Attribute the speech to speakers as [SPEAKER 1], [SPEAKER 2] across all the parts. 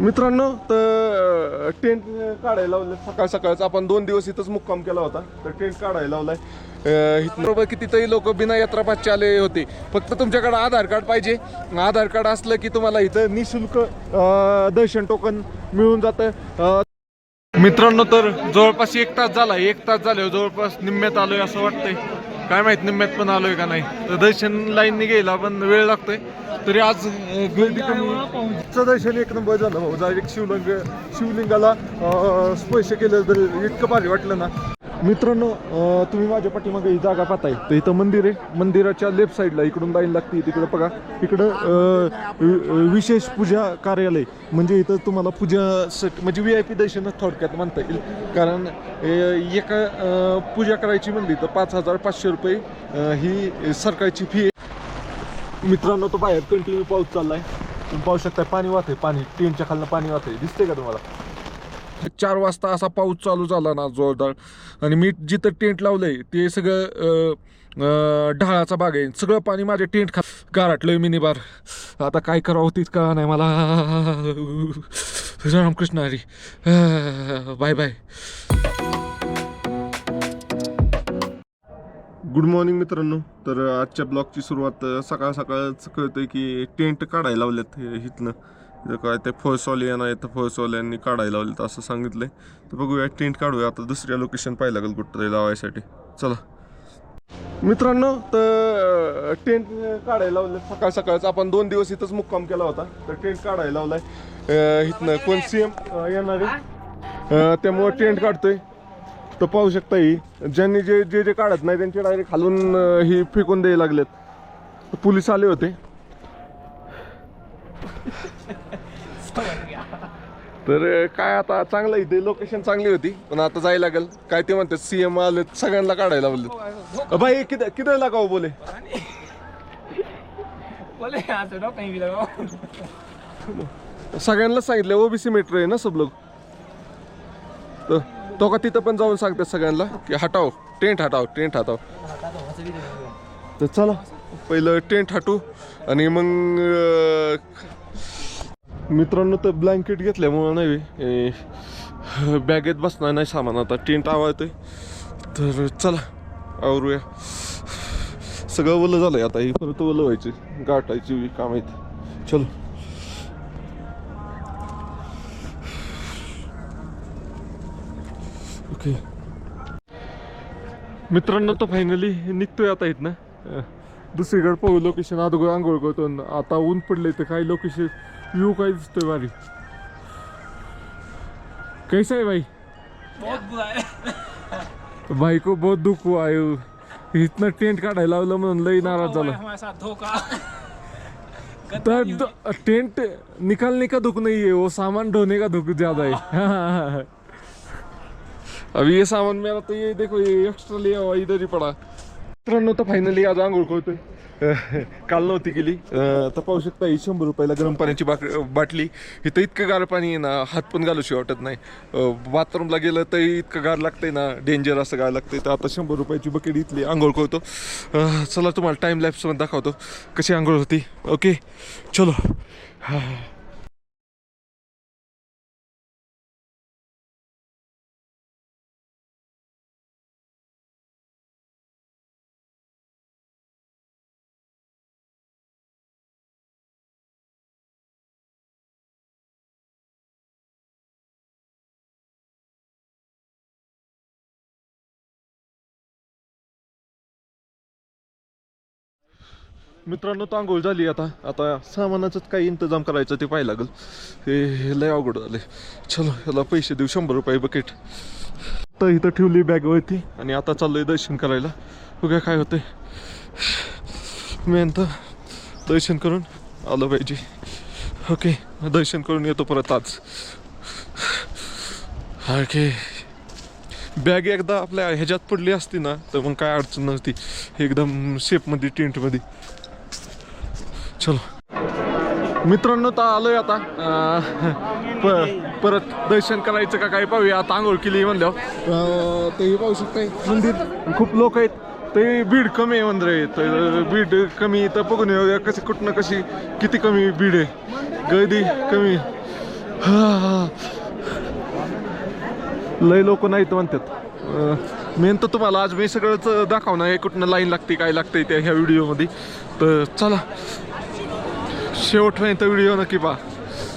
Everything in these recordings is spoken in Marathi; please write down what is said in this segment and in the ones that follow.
[SPEAKER 1] मित्रांनो तर टेंट काढायला लावलं सकाळ सकाळच आपण दोन दिवस इथंच मुक्काम केला होता. तर टेंट काढायला लावलाय. बरोबर कितीतरी लोक बिना यात्रा पाचचे आले होते. फक्त तुमच्याकडे आधार कार्ड पाहिजे. आधार कार्ड असलं की तुम्हाला इथं निशुल्क दर्शन टोकन मिळून जातं. मित्रांनो तर जवळपास एक तास झाला. एक तास झाले जवळपास निम्म्यात आलोय असं वाटतंय. काय माहीत निम्म्यात पण आलोय का नाही. तर दर्शन लाईनने गेला पण वेळ लागतोय. तरी आज गर्दी कमी दर्शन एक नंबर झालं भाऊ. डायरेक्ट शिवलिंग शिवलिंगाला स्पर्श केलं तर इतकं भारी वाटलं ना. मित्रांनो तुम्ही माझ्या पाठीमागे ही जागा पाहताय. तर इथं मंदिर आहे. मंदिराच्या लेफ्ट साईडला इकडून लाईन लागते तिकडं बघा. इकडं विशेष पूजा कार्यालय. म्हणजे इथं तुम्हाला पूजा सट म्हणजे व्ही आय पी दर्शन थोडक्यात म्हणता येईल. कारण एका पूजा करायची म्हणली तर पाच हजार पाचशे रुपये ही सरकारची फी आहे. मित्रांनो तो बाहेर कंटिन्यू पाऊस चाललाय. तुम्ही पाहू शकता पाणी वाहत आहे पाणी टेनच्या खालनं पाणी वाहत आहे दिसतंय का तुम्हाला? चार वाजता असा पाऊस चालू झाला ना जोरदार. आणि मी जिथं टेंट लावलंय ते सगळं ढाळाचा बाग आहे. सगळं पाणी माझ्या टेंट खा गारटलंय मिनी बार आता काय करावं तीच का नाही मला. Ramkrishna Hari. Bye bye. Good morning मित्रांनो. तर आजच्या ब्लॉगची सुरुवात सकाळ सकाळच कळतंय की टेंट काढायला लावलेत हे इथनं. इथं काय ते फर्सवाली येणार आहे तर येतं फळसवाल्यांनी काढायला तर असं सांगितलंय. तर बघूया टेंट काढूया. आता दुसऱ्या लोकेशन पाहिलं लागेल कुठं लावायसाठी. चला. मित्रांनो तर टेंट काढायला लावलं सकाळ सकाळच आपण दोन दिवस इथंच मुक्काम केला होता. तर टेंट काढायला लावलाय. इथनं कोण सी एम येणार आहे? त्यामुळं टेंट काढतोय. तर पाहू शकता ही ज्यांनी जे जे जे काढत नाही त्यांचे डायरेक्ट खालून ही फेकून द्यायला लागलेत. पोलीस आले होते. तर काय आता चांगलं इथे लोकेशन चांगली होती पण आता जायला लागेल. काय ते म्हणतात सीएम आले सगळ्यांना काढायला लावले भाई किती किती लगाव बोले? सगळ्यांना सांगितलं ओबीसी मेट्रो आहे ना सब लोक? तर तो का तिथं पण जाऊन सांगतात सगळ्यांना की हटाव टेंट हटाव टेंट हटाव तर चला पहिलं टेंट हटू आणि मग मित्रांनो तर ब्लँकेट घेतल्यामुळं नाही बॅगेत बसणार नाही सामान. आता टेंट आवडतोय तर चला आवरूया. सगळं ओलं झालंय आता. ही परत ओलं व्हायची. गाठायची काम आहेत. चलो. ओके मित्रांनो तर फायनली निघतोय आता इथनं. ना दुसरीकडे पाहू लोकेशन अगोदर आंघोळ करतो. आता ऊन पडले तर काही लोकेशन व्ह्यू काय दिसतोय भारी कैसा है भाई
[SPEAKER 2] बहुत बुरा है।
[SPEAKER 1] भाई को बहुत दुख हुआ है। इथनं टेंट काढायला लावलं म्हणून लई नाराज झाला।
[SPEAKER 2] धोखा।
[SPEAKER 1] तर टेंट निकालने का दुख नहीं है वो सामान ढोने का दुख ज्यादा है। अभी ये सामान मेरा तो ये देखो ये एक्स्ट्रा लिया हुआ इधर ही पड़ा। मित्रांनो तर फायनली आज आंघोळ करतोय. काल. नव्हती गेली तर पाहू शकता ही शंभर रुपयाला गरम पाण्याची बाक बाटली. इथं इतकं गार पाणी आहे ना हात पण घालूशी वाटत नाही. बाथरूमला गेलं तर इतकं गार लागतंय ना डेंजर असं गार लागतंय. तर आता शंभर रुपयाची बकेट इथली आंघोळ करतो. चला तुम्हाला टाईम लॅप्समध्ये दाखवतो कशी आंघोळ होती. ओके चलो. हां. मित्रांनो तांगोळ झाली आता. आता सामानाचाच काही इंतजाम करायचं ते पाहायला लागेल. हे लय अवघड झाले चलो याला पैसे देऊ. शंभर रुपये बकेट तर इथं ठेवली बॅगवरती आणि आता चाललोय दर्शन करायला. बघा काय होते मेन तर दर्शन करून आलं पाहिजे. ओके दर्शन करून येतो परत आज. ओके बॅग एकदा आपल्या ह्याच्यात पडली असती ना तर मग काय अडचण नसती एकदम शेपमध्ये टेंटमध्ये चलो. मित्रांनो तर आलोय आता. प- परत दर्शन करायचं का काय पाहूया. आता आंघोळ केली म्हणल्यावर. तेही पाहू शकताय. मंदिर खूप लोक आहेत. ते बीड कमी आहे मंदिर तर बीड कमी तर बघून येऊया. कशी कुठनं कशी किती कमी बीड आहे. गर्दी कमी. लय लोक नाहीत म्हणतात. मेन तर तुम्हाला आज मी सगळंच दाखवणार आहे. कुठनं लाईन लागते काय लागते त्या ह्या व्हिडिओमध्ये तर चला. शेवटपर्यंत व्हिडिओ नक्की पहा.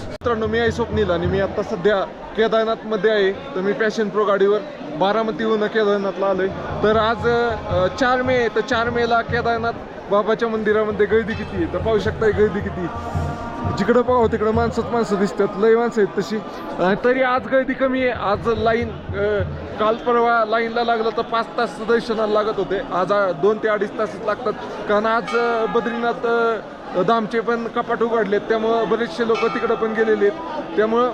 [SPEAKER 1] मित्रांनो मी आहे स्वप्नील आणि मी आता सध्या केदारनाथमध्ये आहे. तर मी पॅशन प्रो गाडीवर बारामतीहून केदारनाथला आलोय. तर आज अ, चार मे आहे. तर चार मेला केदारनाथ बाबाच्या मंदिरामध्ये गर्दी किती आहे? तर पाहू शकताय गर्दी किती आहे. जिकडं पाहू तिकडं माणसंच माणसं दिसतात. लय माणसं आहेत तशी. तरी आज गर्दी कमी आहे. आज लाईन काल परवा लाईनला लागलं तर पाच तास दर्शनाला लागत होते. आज दोन ते अडीच तासच लागतात. कारण आज बद्रीनाथ धामचे पण कपाट उघडलेत. त्यामुळं बरेचसे लोक तिकडं पण गेलेले आहेत. त्यामुळं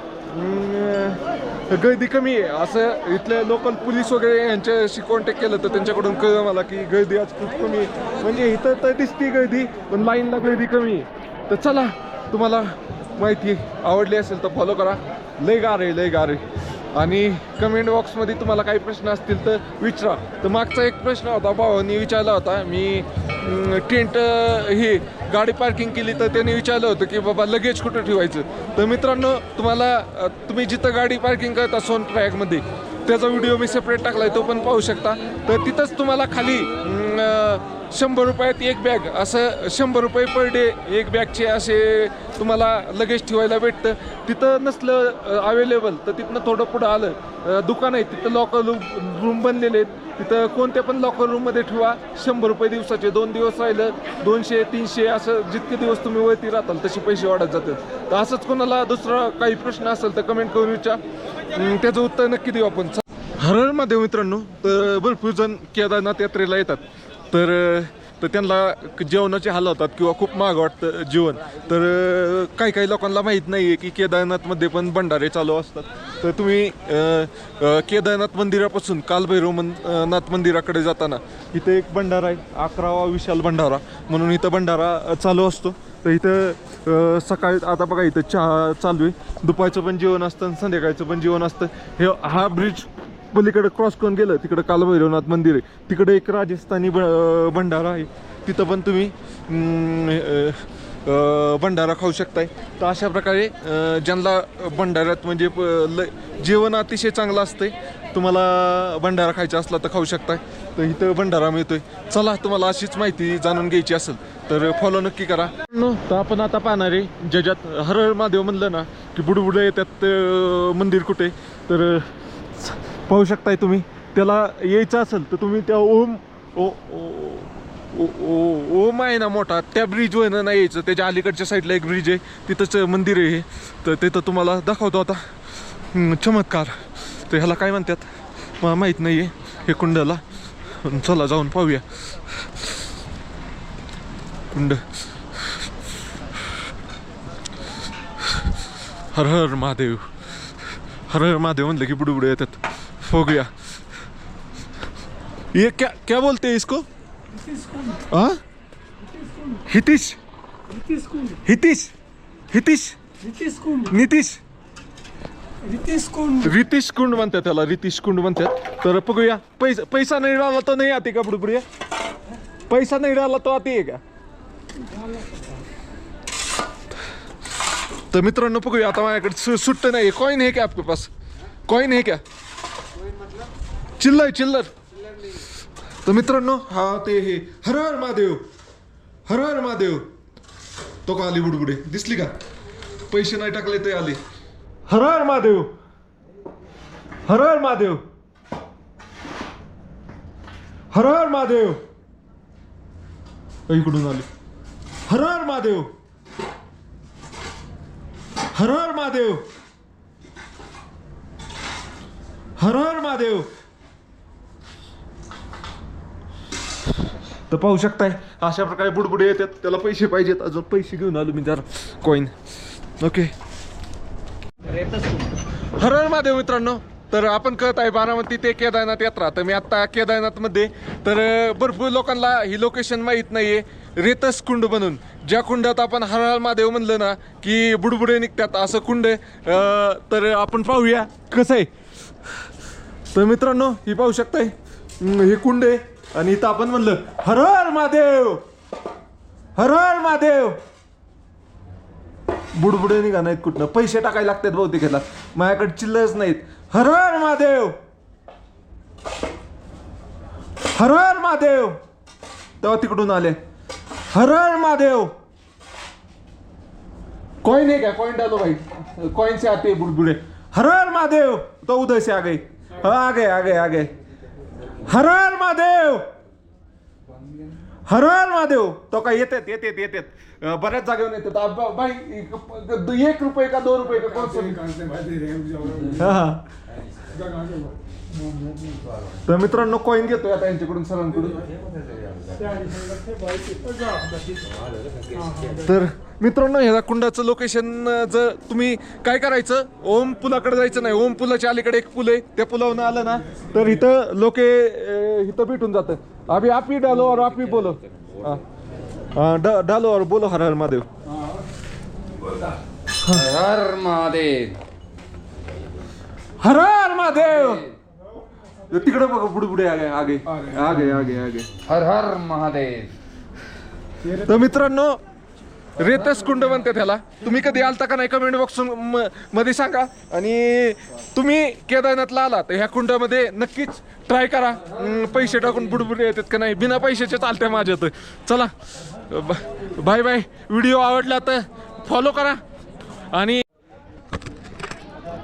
[SPEAKER 1] गर्दी कमी आहे. असं इथले लोकल पोलीस वगैरे यांच्याशी कॉन्टॅक्ट केलं तर त्यांच्याकडून कळलं मला की गर्दी आज खूप कमी आहे. म्हणजे इथं तर दिसती गर्दी पण लाईनला गर्दी कमी आहे. तर चला तुम्हाला माहिती आवडली असेल तर फॉलो करा. लय गार आहे लय गार आहे. आणि कमेंट बॉक्समध्ये तुम्हाला काही प्रश्न असतील तर विचारा. तर मागचा एक प्रश्न होता भावानी विचारला होता. मी टेंट हे गाडी पार्किंग केली तर त्यांनी विचारलं होतं की बाबा लगेज कुठं ठेवायचं? तर मित्रांनो तुम्हाला तुम्ही जिथं गाडी पार्किंग करता सोन ट्रॅकमध्ये त्याचा व्हिडिओ मी सेपरेट टाकला आहे तो पण पाहू शकता. तर तिथंच तुम्हाला खाली अं, शंभर रुपयात एक बॅग असं शंभर रुपये पर डे एक बॅगचे असे तुम्हाला लगेच ठेवायला भेटतं. तिथं नसलं अवेलेबल तर तिथनं थोडं पुढं आलं दुकान आहे तिथं लॉकर रूम बनलेले आहेत. तिथं कोणत्या पण लॉकर रूममध्ये ठेवा शंभर रुपये दिवसाचे दोन दिवस राहिलं दोनशे तीनशे असं जितके दिवस तुम्ही वरती राहताल तसे पैसे वाढत जातात. तर असंच कोणाला दुसरा काही प्रश्न असेल तर कमेंट करून विचार. त्याचं उत्तर नक्की देऊ आपण. हरळमध्ये मित्रांनो तर भरपूर जण केदारनाथ यात्रेला येतात. तर तर त्यांना जेवणाचे हाल होतात किंवा खूप महाग वाटतं जीवन तर काही काही लोकांना माहीत नाही आहे की केदारनाथमध्ये पण भंडारे चालू असतात. तर तुम्ही केदारनाथ मंदिरापासून कालभैरव मन नाथ मंदिराकडे जाताना इथे एक भंडारा आहे अकरावा विशाल भंडारा. म्हणून इथं भंडारा चालू असतो. तर इथं सकाळी आता बघा इथं चहा चालू आहे. दुपारचं पण जेवण असतं आणि संध्याकाळचं पण जेवण असतं. हे हा ब्रिज पलीकडे क्रॉस करून गेलं तिकडं कालभैरवनाथ मंदिर आहे. तिकडे एक राजस्थानी ब- भंडारा आहे. तिथं पण तुम्ही भंडारा खाऊ शकताय. तर अशा प्रकारे ज्यांना भंडाऱ्यात म्हणजे प- ल- जेवण अतिशय चांगलं असतंय तुम्हाला भंडारा खायचा असला तर खाऊ शकताय. तर इथं भंडारा मिळतोय. चला तुम्हाला अशीच माहिती जाणून घ्यायची असेल तर फॉलो नक्की करा. तर आपण आता पाहणार आहे ज्याच्यात हर हर महादेव म्हणलं ना की बुडबुडे येतात मंदिर कुठे? तर पाहू शकताय तुम्ही. त्याला यायचं असेल तर तुम्ही त्या ओम ओ ओ- ओ- ओम आहे ना मोठा त्या ब्रिजवर नाही यायचं. त्याच्या अलीकडच्या साईडला एक ब्रिज आहे. तिथंच मंदिर आहे हे. तर तिथं तुम्हाला दाखवतो आता. चमत्कार. तर ह्याला काय म्हणतात? मला माहीत नाही आहे हे कुंडला. चला जाऊन पाहूया. कुंड. हर हर महादेव. हर हर महादेव म्हणलं की बुडबुडे येतात. हो गया। ये क्या क्या बोलते हैं इसको? हाँ हितीश।
[SPEAKER 2] कुंड
[SPEAKER 1] हितीश। हितीश।
[SPEAKER 2] कुंड
[SPEAKER 1] नितीश।
[SPEAKER 2] रितेश कुंड
[SPEAKER 1] रितीश कुंड म्हणतात त्याला रितीश कुंड म्हणतात. तर बघूया पैसा पैसा नाही राहिला तो नाही आते का बुडबुडिया पैसा नाही राहिला तो आते आहे का? तर मित्रांनो बघूया आता माझ्याकडे सु- सुट्ट नाही कॉईन है का आपके पास? कॉईन है क्या चिल्लर चिल्लर. तर मित्रांनो हा ते हे हर हर महादेव हर हर महादेव. तो का आली बुडबुडे? दिसली का? पैसे नाही टाकले ते आले. हर हर महादेव. हर हर महादेव. हर हर महादेव इकडून आले. हर हर महादेव. हर हर महादेव. हर हर महादेव. तर पाहू शकताय अशा प्रकारे बुडबुडे येतात. त्याला पैसे पाहिजेत. अजून पैसे घेऊन आलो मी जरा. कॉईन ओके
[SPEAKER 2] रितेश
[SPEAKER 1] हर हर महादेव मित्रांनो तर आपण कळत आहे बारामती ते केदारनाथ यात्रा. तर मी आत्ता केदारनाथमध्ये तर भरपूर लोकांना ही लोकेशन माहीत नाही आहे रेतस कुंड म्हणून. ज्या कुंडात आपण हरळ महादेव म्हणलं ना की बुडबुडे निघतात असं कुंड आहे. तर आपण पाहूया कसं आहे. तर मित्रांनो ही पाहू शकताय. हे कुंड आहे. आणि इथं आपण म्हणलं हर हर महादेव! हर हर महादेव! बुडबुडे निघा नाहीत कुठनं? पैसे टाकायला लागतात बहुतेक ह्याला. माझ्याकडे चिल्लच नाहीत. हर हर महादेव! हर हर महादेव! तेव्हा तिकडून आले. हर हर महादेव! कॉईन आहे का? कॉईन डालो भाई. कॉईनचे से आते बुड़बुड़े. हर हर महादेव! तो उधर से आ गए हाँ आ गए आ गए आ गए. हर हर महादेव! हर हर महादेव! तो काय येतात येतात येतात. बऱ्याच जागेवर येतात. बाई एक- रुपये का दोन रुपये का कोण हा तर मित्रांनो कॉइन घेतोय आता यांच्याकडून सरांकडून. तर मित्रांनो ह्या कुंडाचं लोकेशन जर तुम्ही काय करायचं ओम पुलाकडे जायचं नाही. ओम पुलाच्या अलीकडे एक पूल आहे त्या पुलावरून आलं ना तर इथं लोके इथं भेटून जातं. अभि आप डालो और आप बोलो. हा. डालो और बोलो हर हर महादेव.
[SPEAKER 3] हर महादेव.
[SPEAKER 1] हर हर महादेव! तिकडे बघा बुडबुडे आगे आगे. आगे. आगे आगे
[SPEAKER 3] हर हर महादेव.
[SPEAKER 1] तर मित्रांनो रेतस कुंड म्हणते त्याला तुम्ही कधी आलता का नाही कमेंट बॉक्समध्ये सांगा. आणि तुम्ही केदारनाथला आला तर ह्या कुंडामध्ये नक्कीच ट्राय करा. पैसे टाकून बुडबुडे येतात का नाही? बिना पैशाचे चालते माझ्यात चला. ब- बाय बाय व्हिडिओ आवडला तर फॉलो करा. आणि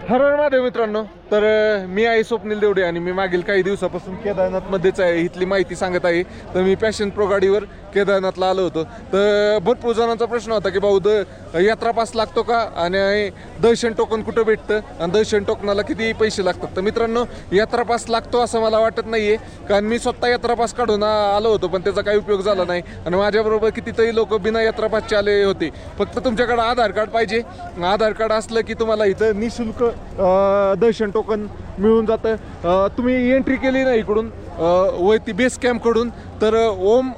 [SPEAKER 1] हर हर महादेव मित्रांनो. तर मी आहे स्वप्नील देवडे आणि मी मागील काही दिवसापासून केदारनाथमध्येच आहे इथली माहिती सांगत आहे. तर मी पॅशन प्रो गाडीवर केदारनाथला आलो होतो. तर भरपूर जणांचा प्रश्न होता की भाऊ द यात्रा पास लागतो का? आणि दर्शन टोकन कुठं भेटतं? आणि दर्शन टोकनाला किती पैसे लागतात? तर मित्रांनो यात्रा पास लागतो असं मला वाटत नाही आहे कारण मी स्वतः यात्रा पास काढून आलो होतो पण त्याचा काही उपयोग झाला नाही. आणि माझ्याबरोबर कितीतरी लोक बिना यात्रा पासचे आले होते. फक्त तुमच्याकडं आधार कार्ड पाहिजे. आधार कार्ड असलं की तुम्हाला इथं निशुल्क दर्शन टोकन मिळून जातं. तुम्ही एंट्री केली ना इकडून वैती बेस कॅम्पकडून तर ओम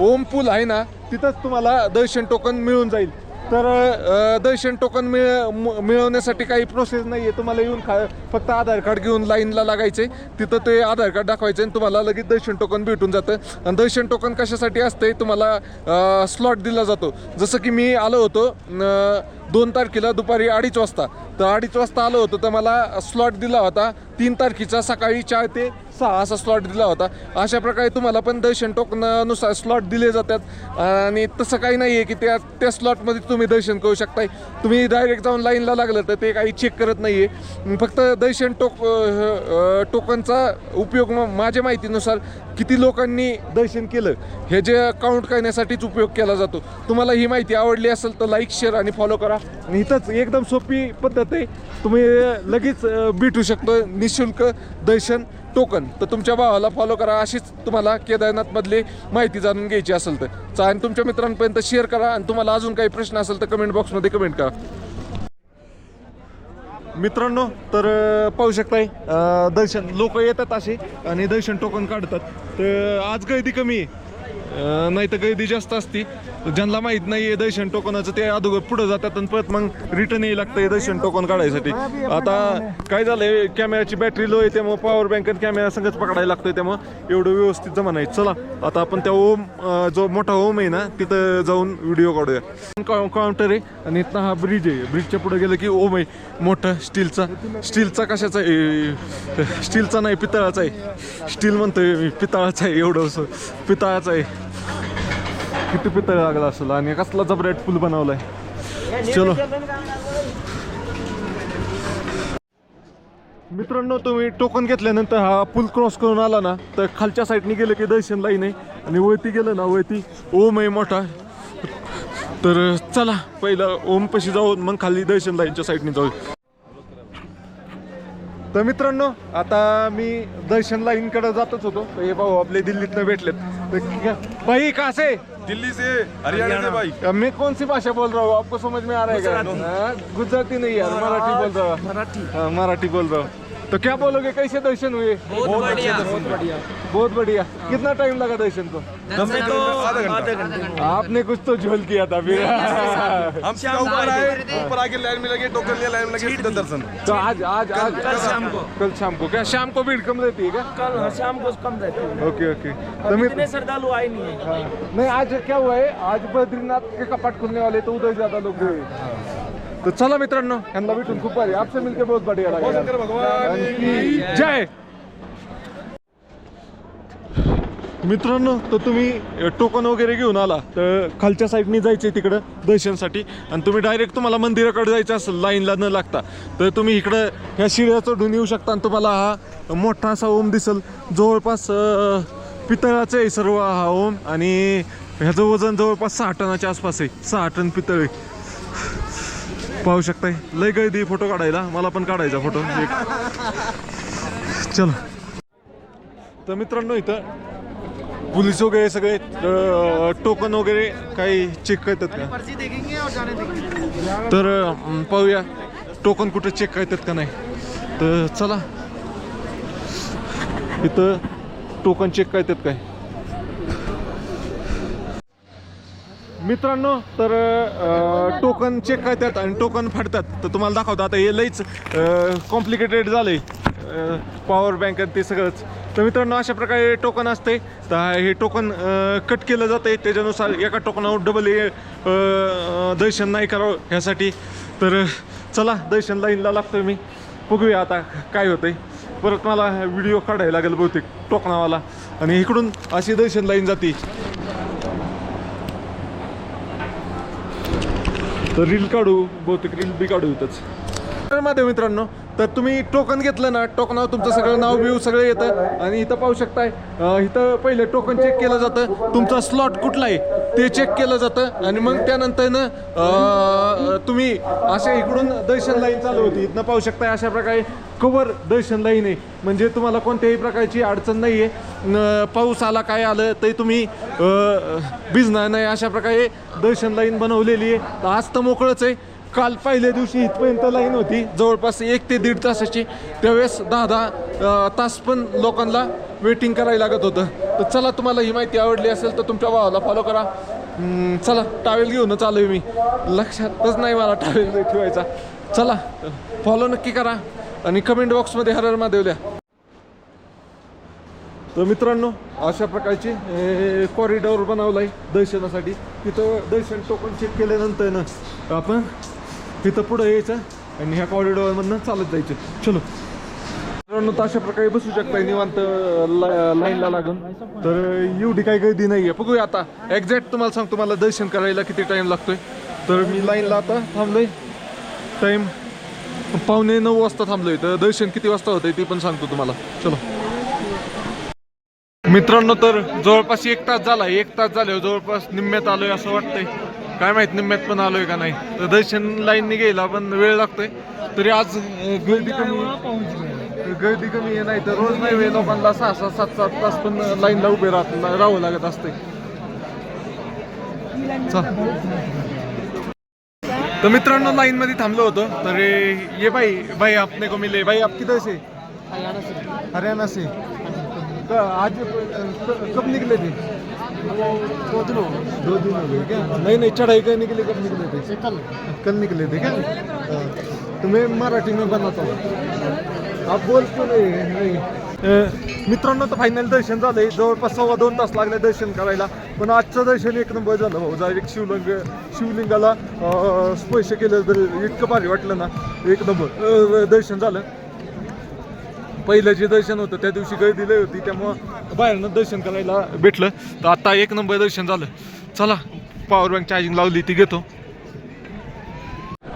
[SPEAKER 1] ओम पूल आहे ना तिथंच तुम्हाला दर्शन टोकन मिळून जाईल. तर दर्शन टोकन मिळ म- मिळवण्यासाठी काही प्रोसेस नाही आहे तुम्हाला येऊन खा फक्त आधार कार्ड घेऊन लाईनला लागायचे तिथं ते आधार कार्ड दाखवायचं आणि तुम्हाला लगेच दर्शन टोकन भेटून जातं. आणि दर्शन टोकन कशासाठी असते तुम्हाला स्लॉट दिला जातो. जसं की मी आलो होतो दोन तारखेला दुपारी अडीच वाजता. तर अडीच वाजता आलो होतो तर मला स्लॉट दिला होता तीन तारखेचा सकाळी चार ते सहा असा स्लॉट दिला होता. अशा प्रकारे तुम्हाला पण दर्शन टोकनानुसार स्लॉट दिले जातात. आणि तसं काही नाही आहे की त्या त्या स्लॉटमध्ये तुम्ही दर्शन करू शकताय. तुम्ही डायरेक्ट जाऊन लाईनला लागलं तर ते काही चेक करत नाही आहे फक्त दर्शन टोक टोकनचा उपयोग माझ्या माहितीनुसार किती लोकांनी दर्शन केलं हे जे काउंट करण्यासाठीच उपयोग केला जातो. तुम्हाला ही माहिती आवडली असेल तर लाईक शेअर आणि फॉलो करा. आणि इथंच एकदम सोपी पद्धत आहे. तुम्ही लगेच भेटू शकतो. निशुल्क दर्शन टोकन तर तुमच्या भावाला फॉलो करा अशीच तुम्हाला केदारनाथमधली माहिती जाणून घ्यायची असेल तर. चा- आणि तुमच्या मित्रांपर्यंत शेअर करा आणि तुम्हाला अजून काही प्रश्न असेल तर कमेंट बॉक्समध्ये कमेंट करा. मित्रांनो तर पाहू शकताय दर्शन लोक येतात असे आणि दर्शन टोकन काढतात. तर आज गर्दी कमी आहे. नाही तर गर्दी जास्त असती. ज्यांना माहीत नाही आहे दर्शन टोकनाचं ते अगोदर पुढं जातात आणि परत मग रिटर्न यायला लागतं दर्शन टोकन काढायसाठी. आता काय झालंय कॅमेराची बॅटरी लो आहे त्यामुळे पॉवर बँक आणि कॅमेरा सगळंच पकडायला लागतोय त्यामुळे एवढं व्यवस्थित जमा नाही. चला आता आपण त्या ओम जो मोठा ओम आहे ना तिथं जाऊन व्हिडिओ काढूया. काउंटर आहे आणि इथं हा ब्रिज आहे. ब्रिजच्या पुढे गेलं की ओम आहे मोठा स्टीलचा स्टीलचा कशाचा आहे? स्टीलचा नाही पितळाचा आहे. स्टील म्हणतोय मी पितळाचा आहे एवढं असं. पितळाचा आहे. किती पितळ लागला असेल आणि कसला जबरेट पूल बनवलाय. चलो. मित्रांनो तुम्ही टोकन घेतल्यानंतर हा पूल क्रॉस करून आला ना तर खालच्या साईडने गेलं की दर्शन लाईन आहे आणि वळती गेलं ना वळती ओम आहे मोठा. तर चला पहिलं ओम पशी जाऊन मग खाली दर्शन लाईनच्या साईडने जाऊ तर मित्रांनो आता मी दर्शन लाईनकडे जातच होतो. हे भाऊ आपले दिल्लीतनं भेटलेत. तर क्या- भाई
[SPEAKER 4] दिल्ली से हरियाणा से भाई।
[SPEAKER 1] मैं कौन सी भाषा बोल रहा हूँ? आपको समझ में आ रहा है क्या? गुजराती। नहीं यार मराठी बोल रहा हूँ।
[SPEAKER 2] मराठी।
[SPEAKER 1] हाँ, मराठी बोल रहा हूँ। तो क्या बोलोगे कैसे दर्शन हुए?
[SPEAKER 5] बहुत बढ़िया।
[SPEAKER 1] बहुत बढ़िया। बहुत बढ़िया। कितना टाइम लगा दर्शन को?
[SPEAKER 5] घंटे।
[SPEAKER 1] आपने कुछ तो झोल किया था फिर।
[SPEAKER 4] हम ऊपर आए ऊपर आके लाइन में लगे टोकन लिया लाइन में लगे सीधा दर्शन।
[SPEAKER 1] तो आज आज आज
[SPEAKER 5] कल शाम को।
[SPEAKER 1] कल शाम को। क्या शाम को भीड़ कम रहती है क्या?
[SPEAKER 2] कल हाँ, शाम को कम रहती है।
[SPEAKER 1] Okay okay. तो
[SPEAKER 2] इतने श्रद्धालु आए नहीं है।
[SPEAKER 1] हाँ। नहीं आज क्या हुआ है? आज बद्रीनाथ के कपाट खुलने वाले तो उधर ज़्यादा लोग गए तर चला मित्रांनो. यांना भेटून खूप भारी. आपसे मिलके बहुत बढ़िया जय. मित्रांनो तर तुम्ही टोकन वगैरे घेऊन आला तर खालच्या साईडनी जायचे तिकडं दर्शनसाठी. आणि तुम्ही डायरेक्ट तुम्हाला मंदिराकडे जायचं असेल लाईनला न लागता. तर तुम्ही इकडं ह्या शिड्या चढून येऊ शकता आणि तुम्हाला हा मोठा असा ओम दिसल. जवळपास पितळाचं आहे सर्व हा ओम. आणि ह्याचं वजन जवळपास सहा टनाच्या आसपास आहे. सहा टन पितळ आहे. पाहू शकताय. लय गर्दी फोटो काढायला. मला पण काढायचा फोटो. एक. चलो. तर मित्रांनो इथं पोलीस वगैरे सगळे टोकन वगैरे काही चेक करतात का? तर पाहूया टोकन कुठं चेक करतात का नाही. तर चला. इथं टोकन चेक करतात काय? मित्रांनो तर टोकन चेक करतात आणि टोकन फाडतात. तर तुम्हाला दाखवतो आता हे लईच कॉम्प्लिकेटेड झालंय. पॉवर बँक आणि ते सगळंच. तर मित्रांनो अशा प्रकारे टोकन असते तर हे टोकन कट केलं जातं त्याच्यानुसार एका टोकनावर डबल हे दर्शन नाही करावं ह्यासाठी. तर चला दर्शन लाईनला लागतोय मी. बघूया आता काय होतंय. परत मला व्हिडिओ काढायला लागेल बहुतेक टोकनावाला आणि इकडून अशी दर्शन लाईन जाते. तर रील काढू बहुतेक रील बी काढू इथंच. तर माझ्या मित्रांनो तर तुम्ही टोकन घेतलं ना टोकनावर तुमचं सगळं नाव बिव सगळं येतं. आणि इथं पाहू शकताय इथं पहिलं टोकन चेक केलं जातं. तुमचा स्लॉट कुठला आहे ते चेक केलं जातं. आणि मग त्यानंतर ना तुम्ही अशा इकडून दर्शन लाईन चालू होती. इथनं पाहू शकताय अशा प्रकारे कवर दर्शन लाईन आहे. म्हणजे तुम्हाला कोणत्याही प्रकारची अडचण नाही आहे पाऊस आला काय आलं तरी तुम्ही भिजणार नाही अशा प्रकारे दर्शन लाईन बनवलेली आहे. आज तर मोकळंच आहे. काल पहिल्या दिवशी इथपर्यंत लाईन होती. जवळपास एक ते दीड तासाची. त्यावेळेस दहा दहा तास पण लोकांना वेटिंग करायला लागत होतं. तर चला तुम्हाला ही माहिती आवडली असेल तर तुमच्या भावाला फॉलो करा. चला टावेल घेऊनच आलोय मी. लक्षातच नाही मला टावेल ठेवायचा. चला फॉलो नक्की करा आणि कमेंट बॉक्समध्ये हर हर महादेव लिहा तर मित्रांनो अशा प्रकारचे कॉरिडॉर बनवला आहे दर्शनासाठी. तिथं दर्शन टोकन चेक केल्यानंतर ना आपण तिथं पुढं यायचं आणि ह्या कॉरिडॉरमधनं चालत जायचं. चलो. मित्रांनो तर अशा प्रकारे बसू शकता निवांत ला- लाईनला लागून. तर एवढी काही गर्दी नाही आहे बघूया आता. एक्झॅक्ट तुम्हाला सांगतो मला दर्शन करायला किती टाईम लागतोय. तर मी लाईनला आता थांबलोय. टाईम पावणे नऊ वाजता थांबलोय. तर दर्शन किती वाजता होतंय ते पण सांगतो तुम्हाला. चलो. मित्रांनो तर जवळपास एक तास झाला. एक तास झाले जवळपास निम्म्यात आलोय असं वाटतंय. काय माहीत निम्म्यात पण आलोय का नाही. तर दर्शन लाईनने गेला पण वेळ लागतोय. तरी आज गर्दी कमी गर्दी कमी आहे नाही तर रोज नाही वेळ लोकांना सहा सहा सात सात तास पण लाईनला उभे राहत राहावं लागत असते. तर मित्रांनो लाईन मध्ये थांबलो होतो. तर ये भाई भाई आपने को मिले. भाई आप किधर से? हरियाणा से. क- आज कब निकले थे? दो दिन हो दो दिन हो गए क्या? नहीं नहीं चढ़ाई करने के लिए कब निकले थे? कल। कल निकले थे क्या? हाँ। तो मैं मराठी में बनाता हूँ। आप बोल क्यों नहीं। नहीं मित्रांनो तर फायनल दर्शन झालंय. जवळपास सव्वा दोन तास लागले दर्शन करायला. पण आजचं दर्शन एक नंबर झालं भाऊ. डायरेक्ट शिवलिंग शिवलिंगाला स्पर्श केलं तर इतकं भारी वाटलं ना. एक नंबर. दर्शन झालं. पहिलं जे दर्शन होतं त्या दिवशी गर्दी लय होती त्यामुळं बाहेरनं दर्शन करायला भेटलं. तर आता एक नंबर दर्शन झालं. चला पॉवर बँक चार्जिंग लावली ती घेतो.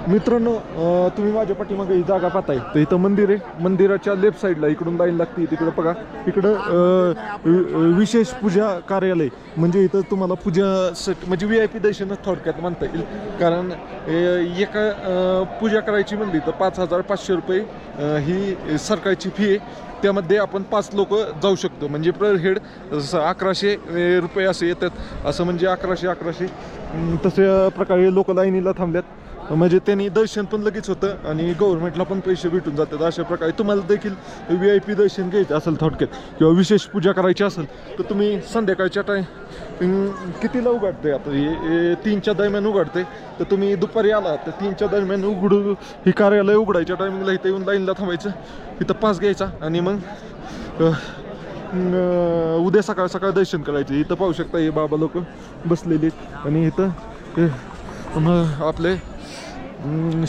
[SPEAKER 1] मित्रांनो तुम्ही माझ्या पाठीमागे ही जागा पाहताय. तर इथं मंदिर आहे. मंदिराच्या लेफ्ट साईडला इकडून लाईन लागते. तिकडं बघा. इकडं विशेष पूजा कार्यालय. म्हणजे इथं तुम्हाला पूजा म्हणजे व्ही आय पी दर्शनच थोडक्यात म्हणता येईल. कारण एका पूजा करायची म्हणली तर पाच हजार पाचशे रुपये ही सरकारची फी आहे. त्यामध्ये आपण पाच लोक जाऊ शकतो. म्हणजे पर हेड अकराशे रुपये असे येतात. असं म्हणजे अकराशे अकराशे. तशा प्रकारे लोक लाईनीला थांबल्यात. म्हणजे त्यांनी दर्शन पण लगेच होतं आणि गव्हर्नमेंटला पण पैसे भेटून जातात. अशा प्रकारे तुम्हाला देखील व्ही आय पी दर्शन घ्यायचं असेल थोडक्यात किंवा विशेष पूजा करायची असेल तर तुम्ही संध्याकाळच्या टाईम कितीला उघडते आता? हे तीनच्या दरम्यान उघडते तर तुम्ही दुपारी आला तर तीनच्या दरम्यान उघडू ही कार्यालय उघडायच्या टायमिंगला इथं येऊन लाईनला थांबायचं इथं पास घ्यायचा आणि मग उद्या सकाळ सकाळ दर्शन करायचं. इथं पाहू शकता हे बाबा लोक बसलेले आणि इथं मग आपले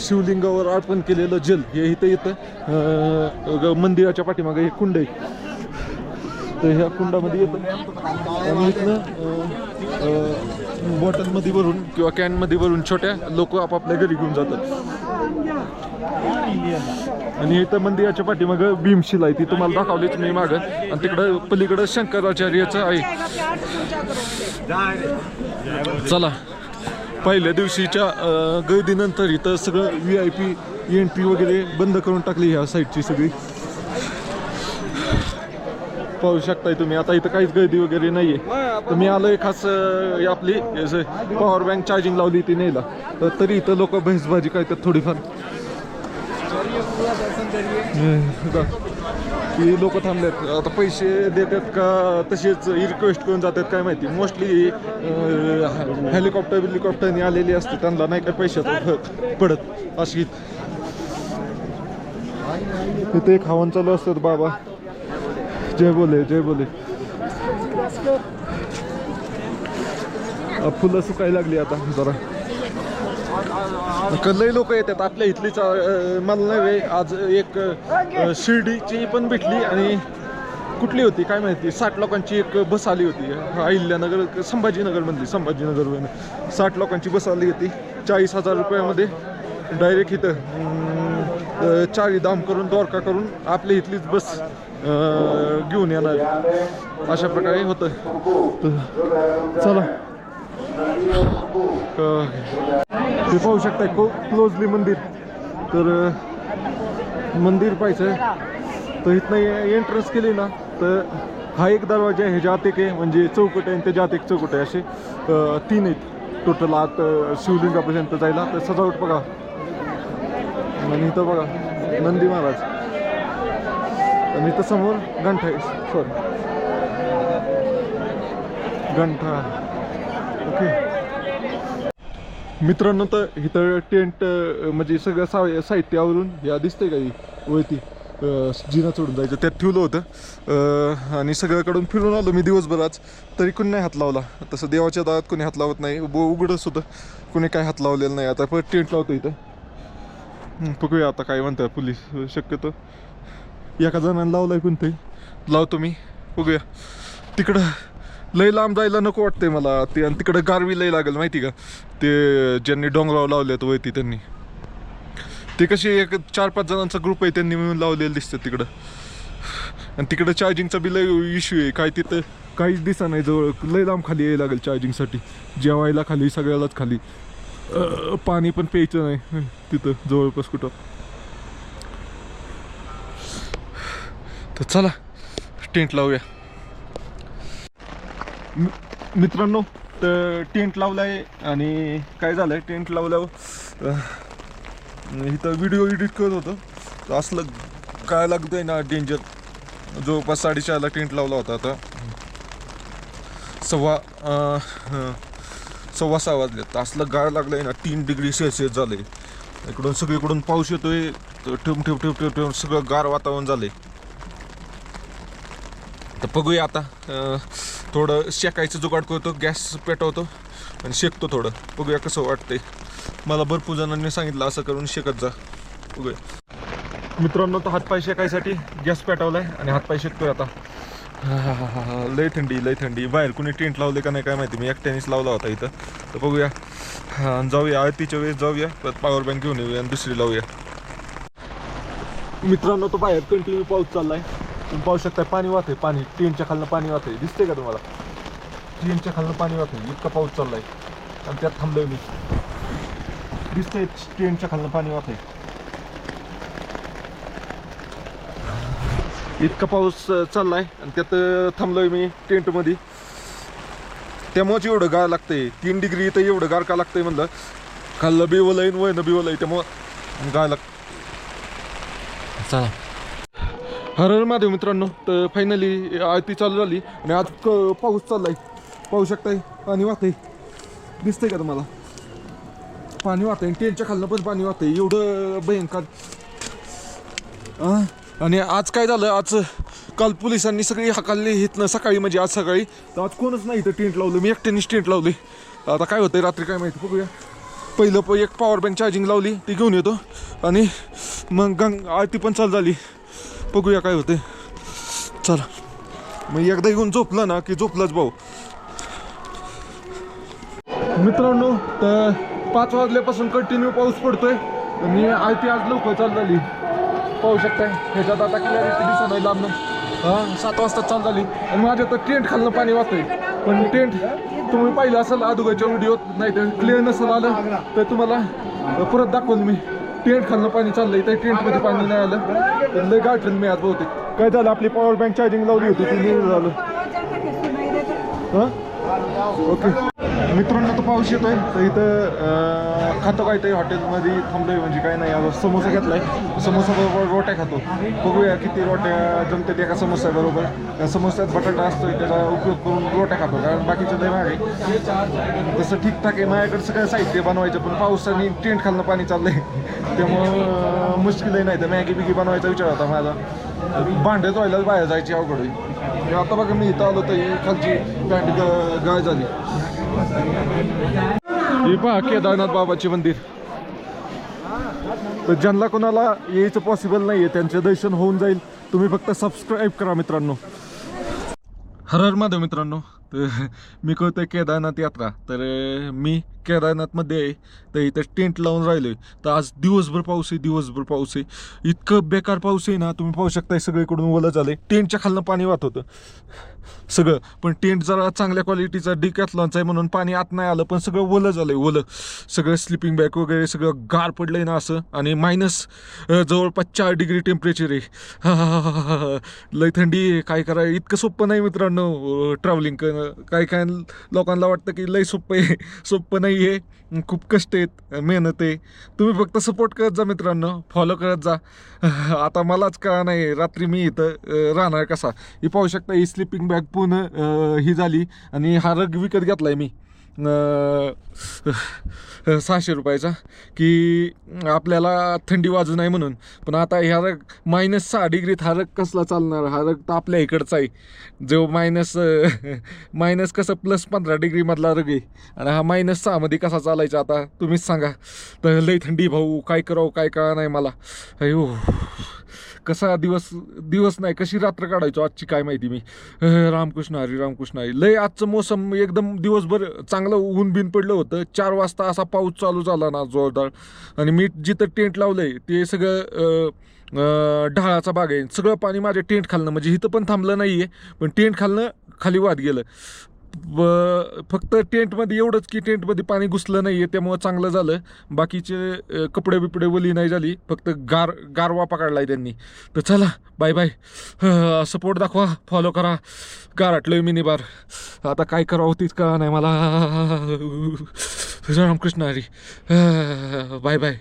[SPEAKER 1] शिवलिंगावर अर्पण केलेलं जल हे इथं इथं मंदिराच्या पाठीमागे हे कुंड आहे. तर ह्या कुंडामध्ये येतं. आणि इथनं बॉटलमध्ये भरून किंवा कॅनमध्ये भरून छोट्या लोक आपापल्या घरी घेऊन जातात. आणि इथं मंदिराच्या पाठीमागं भीमशिला आहे. ती तुम्हाला दाखवलीच मी मागं. आणि तिकडं पलीकडं शंकराचार्याचं आहे. चला. पहिल्या दिवशीच्या गर्दीनंतर इथं सगळं व्ही आय पी एंट्री वगैरे बंद करून टाकली ह्या साईडची सगळी. पाहू शकताय तुम्ही आता इथं काहीच गर्दी वगैरे नाहीये. तर मी आलोय खास आपली पॉवर बँक चार्जिंग लावली ती नेला तर तरी इथं लोक बहिसबाजी करतात थोडीफार. की लोक थांबलेत. आता पैसे देतात का? तसेच रिक्वेस्ट करून जातात काय माहिती? मोस्टली हेलिकॉप्टर हेलिकॉप्टरने आलेली असते. त्यांना नाही काय पैशाचा फरक पडत अशी. तिथे एक हवन चालू असतात बाबा. जय बोले जय बोले. फुलं सुकायला लागली आता जरा. लई लोक येतात. आपल्या इथलीच मला नव्हे वे, आज एक शिर्डीची पण भेटली आणि कुठली होती? काय माहिती? साठ लोकांची एक बस आली होती. अहिल्यानगर संभाजीनगर संभाजीनगर साठ लोकांची बस आली होती. चाळीस हजार रुपयामध्ये डायरेक्ट इथं चारी धाम करून द्वारका करून आपल्या इथलीच बस घेऊन येणार. अशा प्रकारे होतं. चला. ते हे पाहू शकताय खूप क्लोजली मंदिर. तर मंदिर पाहिजे तर इथनं एंट्रन्स केली ना तर हा एक दरवाजा आहे ज्यात एक आहे म्हणजे चौकट आहे आणि त्याच्या एक चौकट आहे असे. तीन आहेत. टोटल आत शिवलिंगापर्यंत जायला. तर सजावट बघा. आणि इथं बघा नंदी महाराज. आणि इथं समोर गंठा आहे. सॉरी गंठा ओके. मित्रांनो तर इथं टेंट म्हणजे सगळं सा साहित्यावरून या दिसते का ही जिना चढून जायचं. त्यात ठेवलं होतं. आणि सगळ्याकडून फिरून आलो मी दिवसभराच तरी कोणी नाही हात लावला. तसं देवाच्या दारात कोणी हात लावत नाही. बो उघडच होतं. कोणी काय हात लावलेलं नाही. आता परत टेंट लावतो इथं. बघूया आता काय म्हणतात पोलीस. शक्यतो एका जणांना लावलाय कोणतंही लावतो मी. बघूया. तिकडं लय लांब जायला नको वाटतंय मला. ते आणि तिकडं गारवी लय लागेल माहिती का? ते ज्यांनी डोंगरावर लावलेत वैती त्यांनी. ते कसे एक चार पाच जणांचा ग्रुप आहे त्यांनी मिळून लावलेलं दिसतं तिकडं. आणि तिकडं चार्जिंगचा बी लय इश्यू आहे. काय तिथं काहीच दिसा नाही जवळ. लय लांब खाली यायला लागेल चार्जिंगसाठी जेवायला खाली सगळ्यालाच खाली. पाणी पण प्यायचं नाही तिथं जवळपास कुठं. तर चला टेंट लावूया. मित्रांनो तर टेंट लावलाय आणि काय झालंय? टेंट लावल्यावर इथं व्हिडिओ एडिट करत होतो. तर असलं काय लागतंय ना डेंजर जवळपास साडेचारला टेंट लावला होता आता. सव्वा सव्वा सहा वाजले. तर असलं गाळ लागलंय ना तीन डिग्री सेल्सिअस झालंय. इकडून सगळीकडून पाऊस येतोय. तर ठेवून ठेव ठेव ठेव ठेव सगळं गार वातावरण झालंय. तर बघूया आता थोडं शेकायचं जुगाड करतो गॅस पेटवतो आणि शेकतो थोडं. बघूया कसं वाटतंय. मला भरपूर जणांनी सांगितलं असं करून शेकत जा. बघूया. मित्रांनो तर हातपाय शेकायसाठी गॅस पेटवलाय आणि हातपाय शेकतोय आता. हां हां हां हां लय थंडी लय थंडी. बाहेर कुणी टेंट लावले का नाही काय माहिती. मी एकट्यानेच लावला होता इथं. तर बघूया. हां जाऊया. आरतीच्या वेळेस जाऊया. परत पॉवर बँक घेऊन येऊया आणि दुसरी लावूया. मित्रांनो तो बाहेर कंटिन्यू पाऊस चाललाय. तुम्ही पाहू शकता पाणी वाहतंय पाणी. टेंटच्या खालनं पाणी वाहतंय. दिसतंय का तुम्हाला? टेंटच्या खालनं पाणी वाहतंय. इतका पाऊस चाललाय. आणि त्यात थांबलोय मी. दिसतंय टेंटच्या खालनं पाणी वाहतंय. इतका पाऊस चाललाय. आणि त्यात थांबलोय मी टेंटमध्ये. त्यामुळंच एवढं गार लागतंय. तीन डिग्री इथं एवढं गार का लागतंय म्हणलं? खाल्लं बी ओलय वयनं बी ओलय त्यामुळं गायला चला. हर हर महादेव मित्रांनो तर फायनली आरती चालू झाली आणि आज क- पाऊस चाललाय. पाहू शकताय पाणी वाहतंय. दिसतंय का तुम्हाला? पाणी वाहतंय ट्रेनच्या खालनं पण पाणी वाहतंय. एवढं भयंकर. आणि आज काय झालं? आज काल पोलिसांनी सगळी हकालली हितनं सकाळी म्हणजे आज सकाळी. तर आज कोणच नाही तर टेंट लावलं. मी एकट्यानेच टेंट लावली. आता काय होतंय रात्री काय माहिती बघूया. पहिलं प एक पॉवर बँक चार्जिंग लावली ती घेऊन येतो. आणि मग गंग आरती पण चालू झाली. बघूया काय होते चला. मग एकदा येऊन झोपला ना की झोपलाच भाऊ. मित्रांनो तर पाच वाजल्यापासून कंटिन्यू पाऊस पडतोय आणि आयती आज लवकर चालू झाली. पाहू शकताय ह्याच्यात आता क्लिअरिटी दिसत नाही लांब हां सात वाजता चालू झाली. आणि माझ्या तर टेंट खालनं पाणी वाहतंय. पण टेंट तुम्ही पाहिलं असेल अगोदरच्या व्हिडिओत नाही तर क्लिअर नसेल आलं तर तुम्हाला परत दाखवलं मी. टेंट खालनं पाणी चाललंय त्या टेंटमध्ये पाणी नाही आलं. तर लय गाठलं मी आज बहुतेक. काय झालं? आपली पॉवर बँक चार्जिंग लावली होती ती नाही झालं. हां? ओके. मित्रांनो तो पाऊस येतोय. तर इथं खातो काय ते हॉटेलमध्ये थांबलोय म्हणजे काय नाही. आता समोसा घेतलाय. समोसा बरोबर रोट्या खातो. बघूया किती रोट्या जमतात एका समोसा बरोबर. त्या समोस्यात बटाटा असतोय त्याचा उपयोग करून रोट्या खातो कारण बाकीचं लय महाग आहे. तसं ठीकठाक आहे. माझ्याकडे सगळं साहित्य बनवायचं पण पावसाने टेंट खालनं पाणी चाललंय. त्यामुळं मुश्किलही मुश्किल आहे नाही. तर मॅगी बिगी बनवायचा विचार होता माझा. भांडे धुवायलाच बाहेर जायची अवघड होईल आता बघा मी इथं आलो तर ही खालची पॅन्ट ग- गाय झाली. ही पहा केदारनाथ बाबाचे मंदिर. तर ज्यांना कोणाला यायचं पॉसिबल नाही आहे त्यांचे दर्शन होऊन जाईल. तुम्ही फक्त सबस्क्राईब करा मित्रांनो. हर हर महादेव मित्रांनो. तर मी कळतोय केदारनाथ यात्रा. तर मी केदारनाथमध्ये आहे तर इथं टेंट लावून राहिलोय तर आज दिवसभर पाऊस आहे दिवसभर पाऊस आहे. इतकं बेकार पाऊस आहे ना तुम्ही पाहू शकताय सगळीकडून ओलं झालंय. टेंटच्या खालनं पाणी वाहत. होतं सगळं. पण टेंट जरा चांगल्या क्वालिटीचा डिकॅथलॉनचा आहे म्हणून पाणी आत नाही आलं पण सगळं ओलं झालंय ओलं. सगळं स्लिपिंग बॅग वगैरे सगळं गार पडलंय ना असं. आणि मायनस जवळपास चार डिग्री टेम्परेचर आहे. हा, हा, हा, हा, लय थंडी आहे काय कराय इतकं सोपं नाही मित्रांनो ट्रॅव्हलिंग करणं. काय काय लोकांना वाटतं की लय सोपं आहे? सोपं नाही. आहे खूप कष्ट आहेत मेहनत आहे. तुम्ही फक्त सपोर्ट करत जा मित्रांनो फॉलो करत जा. आता मलाच का नाही रात्री मी इथं राहणार कसा? ही पाहू शकता ही स्लिपिंग बॅग पूर्ण ही झाली आणि हा रग विकत घेतला आहे मी. सहाशे रुपयाचा की आपल्याला थंडी वाजू नये म्हणून. पण आता ह्या रग मायनस सहा डिग्रीत हा रग कसला चालणार? हा रग तर आपल्या इकडचा आहे. जो मायनस मायनस कसं प्लस पंधरा डिग्रीमधला रग आहे. आणि हा मायनस सहामध्ये कसा चालायचा आता? तुम्हीच सांगा. तर लई थंडी भाऊ काय करावं काय कळा नाही मला. अयो कसा दिवस दिवस नाही कशी रात्र काढायचो आजची काय माहिती मी? रामकृष्ण हरी रामकृष्ण हरी. लय आजचं मोसम एकदम दिवसभर चांगलं ऊन बिन पडलं होतं. चार वाजता असा पाऊस चालू झाला ना जोरदार. आणि मी जिथं टेंट लावलंय ते सगळं ढाळाचा बाग आहे. सगळं पाणी माझ्या टेंट खालनं म्हणजे इथं पण थांबलं नाही आहे पण टेंट खालनं खाली वाद गेलं. फक्त टेंटमध्ये एवढंच की टेंटमध्ये पाणी घुसलं नाही आहे त्यामुळं चांगलं झालं. बाकीचे कपडे बिपडे वली नाही झाली फक्त गार गारवा पकडलाय त्यांनी. तर चला बाय बाय. सपोर्ट दाखवा फॉलो करा. गारटलोय मिनी बार आता काय करावं तीच का नाही मला. रामकृष्ण हरी. Bye bye.